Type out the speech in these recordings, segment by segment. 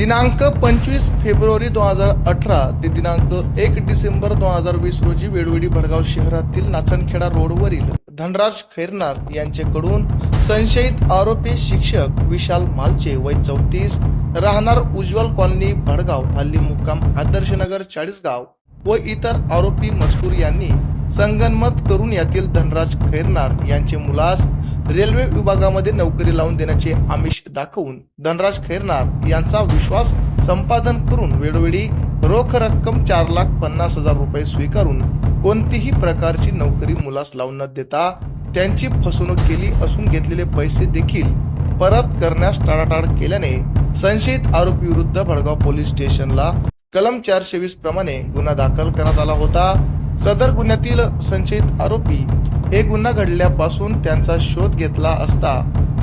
दिनांक पंचवीस फेब्रुवारी दोन हजार अठरा ते दिनांक एक डिसेंबर दोन हजार वीस रोजी वेळोवेळी भडगाव शहरातील नाचणखेडा रोडवरील धनराज खैरनार यांच्याकडून संशयित आरोपी शिक्षक विशाल मालचे वय चौतीस राहणार उज्ज्वल कॉलनी भडगाव हल्ली मुक्काम आदर्शनगर चाळीसगाव व इतर आरोपी मजकूर यांनी संगनमत करून यातील धनराज खैरनार यांचे मुलास रेल्वे विभागामध्ये नोकरी लावून देण्याचे आमिष दाखवून धनराज खैरनार यांचा विश्वास संपादन करून वेळोवेळी रोख रक्कम चार लाख पन्नास हजार रुपये स्वीकारून कोणतीही प्रकारची नोकरी मुलास लावून न देता त्यांची फसवणूक केली असून घेतलेले पैसे देखील परत करण्यास टाळाटाळ केल्याने संशयित आरोपी विरुद्ध भडगाव पोलीस स्टेशनला कलम चारशे वीस प्रमाणे गुन्हा दाखल करण्यात आला होता. सदर गुन्ह्यातील संशयित आरोपी हे गुन्हा घडल्यापासून त्यांचा शोध घेतला असता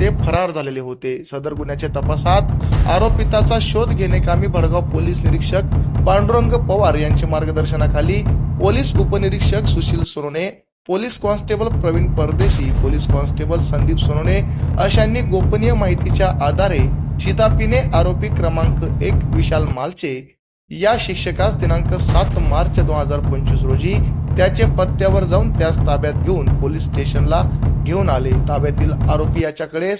ते फरार झालेले होते. सदर गुन्ह्याच्या तपासात आरोपिताचा शोध घेणेकामी भडगाव पोलीस निरीक्षक पांडुरंग पवार यांच्या मार्गदर्शनाखाली पोलीस उपनिरीक्षक Sushil Sonone police constable Pravin Pardeshi police constable Sandeep Sonone अशांनी गोपनीय माहितीच्या आधारे शितापीने आरोपी क्रमांक एक विशाल मालचे या शिक्षकास दिनांक सात मार्च दोन हजार पंचवीस रोजी त्याचे पत्त्यावर जाऊन त्यास ताब्यात घेऊन पोलीस स्टेशनला घेऊन आले. ताब्यातील आरोपी याच्याकडे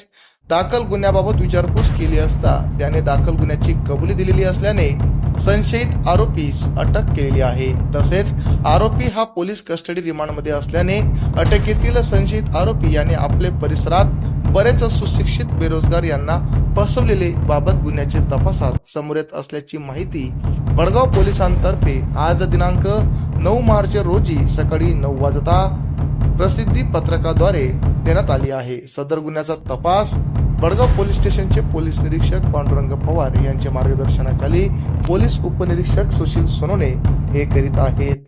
दाखल गुन्ह्याबाबत विचारपूस केली असता त्याने दाखल गुन्ह्याची कबुली दिलेली असल्याने संशयित आरोपीस अटक केलेली आहे. तसेच आरोपी हा पोलीस कस्टडी रिमांडमध्ये असल्याने अटकेतील संशयित आरोपी याने आपले परिसरात बरेच सुशिक्षित बेरोजगार यांना फसवलेले बाबत गुन्ह्याचे तपासात समोर येत असल्याची माहिती बडगाव पोलिसांतर्फे आज दिनांक नऊ मार्च रोजी सकाळी नऊ वाजता प्रसिद्धी पत्रकाद्वारे देण्यात आली आहे. सदर गुन्ह्याचा तपास बडगाव पोलीस स्टेशनचे पोलीस निरीक्षक पांडुरंग पवार यांच्या मार्गदर्शनाखाली पोलीस उपनिरीक्षक सुशील सोनोने हे करीत आहेत.